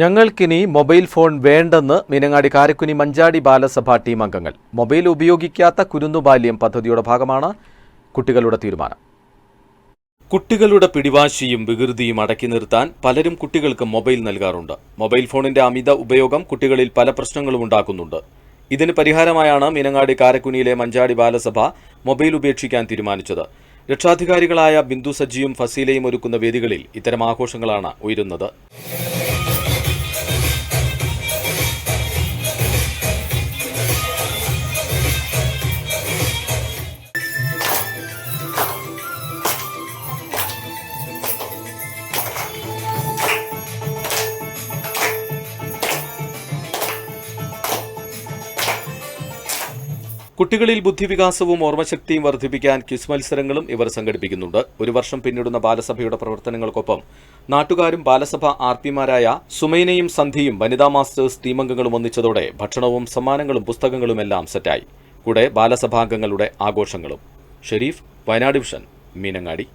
ഞങ്ങൾക്കിനി mobile phone വേണ്ടെന്ന് Meenangadi Karakkuni Manjadi Balasabha team അംഗങ്ങൾ. Mobile ഉപയോഗിക്കാത്ത കുരുന്നുബാല്യം പദ്ധതിയുടെ ഭാഗമാണ് കുട്ടികളുടെ തീരുമാനം. കുട്ടികളുടെ പിടിവാശിയും വികൃതിയും അടക്കി നിർത്താൻ പലരും കുട്ടികൾക്ക് മൊബൈൽ നൽകാറുണ്ട്. മൊബൈൽ ഫോണിന്റെ അമിത ഉപയോഗം കുട്ടികളിൽ പല പ്രശ്നങ്ങളും ഉണ്ടാക്കുന്നുണ്ട്. ഇതിന് പരിഹാരമായാണ് മീനങ്ങാടി കാരക്കുനിയിലെ മഞ്ചാടി ബാലസഭ മൊബൈൽ ഉപേക്ഷിക്കാൻ തീരുമാനിച്ചത്. രക്ഷാധികാരികളായ ബിന്ദു സജ്ജിയും ഫസീലയും ഒരുക്കുന്ന വേദികളിൽ ഇത്തരം ആഘോഷങ്ങളാണ് ഉയരുന്നത്. കുട്ടികളിൽ ബുദ്ധിവികാസവും ഓർമ്മശക്തിയും വർദ്ധിപ്പിക്കാൻ ക്വിസ് മത്സരങ്ങളും ഇവർ സംഘടിപ്പിക്കുന്നുണ്ട്. ഒരു വർഷം പിന്നിടുന്ന ബാലസഭയുടെ പ്രവർത്തനങ്ങൾക്കൊപ്പം നാട്ടുകാരും ബാലസഭ ആർ പിമാരായ സുമൈനയും സന്ധിയും വനിതാ മാസ്റ്റേഴ്സ് ടീമംഗങ്ങളും ഒന്നിച്ചതോടെ ഭക്ഷണവും സമ്മാനങ്ങളും പുസ്തകങ്ങളും എല്ലാം സെറ്റായി. കൂടെ ബാലസഭാംഗങ്ങളുടെ ആഘോഷങ്ങളും. ഷെരീഫ് വയനാട് വിഷൻ മീനങ്ങാടി.